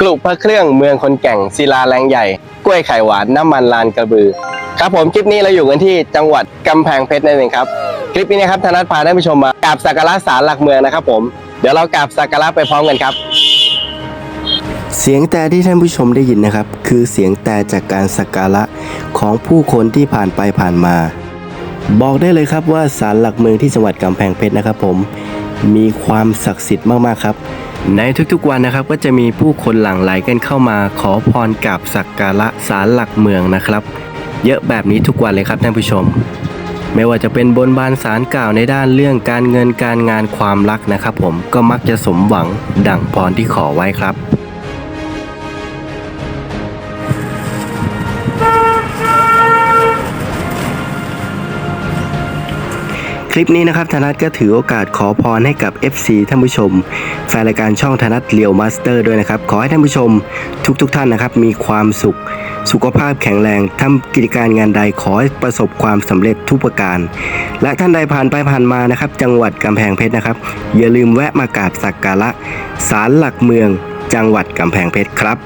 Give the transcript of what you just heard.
กลุพระเครื่องเมืองคนแก่งศิลาแรงใหญ่ กล้วยไข่หวานน้ำมันลานกระบือ ครับผมคลิปนี้เราอยู่กันที่จังหวัดกำแพงเพชรนั่นเองครับ คลิปนี้นะครับธนัทพาท่านผู้ชมมากราบสักการะศาลหลักเมืองนะครับผมเดี๋ยวเรากราบสักการะไปพร้อมกันครับ เสียงแต่ที่ท่านผู้ชมได้ยินนะครับ คือเสียงแต่จากการสักการะของผู้คนที่ผ่านไปผ่านมา บอกได้เลยครับว่าศาลหลักเมืองที่จังหวัดกำแพงเพชรนะครับ ผมมีความศักดิ์สิทธิ์มากๆครับ ในทุกๆวันนะครับก็จะมีผู้คนหลั่งไหลกันเข้ามา ขอพรกับสักการะศาลหลักเมืองนะครับ เยอะแบบนี้ทุกวันเลยครับท่านผู้ชม ไม่ว่าจะเป็นบนบานสารกล่าวในด้านเรื่องการเงินการงานความรักนะครับ ผมก็มักจะสมหวังดั่งพรที่ขอไว้ครับ คลิปนี้นะครับธนัทก็ถือโอกาสขอพรให้กับ FC ท่านผู้ชม แฟนรายการช่องธนัทเลียวมาสเตอร์ด้วยนะครับ ขอให้ท่านผู้ชมทุกๆทท่านนะครับ มีความสุข สุขภาพแข็งแรงทำกิจการงานใดขอให้ประสบความสำเร็จทุกประการ และท่านใดผ่านไปผ่านมานะครับ จังหวัดกำแพงเพชรนะครับ อย่าลืมแวะมากราบสักการะศาลหลักเมือง จังหวัดกำแพงเพชรครับ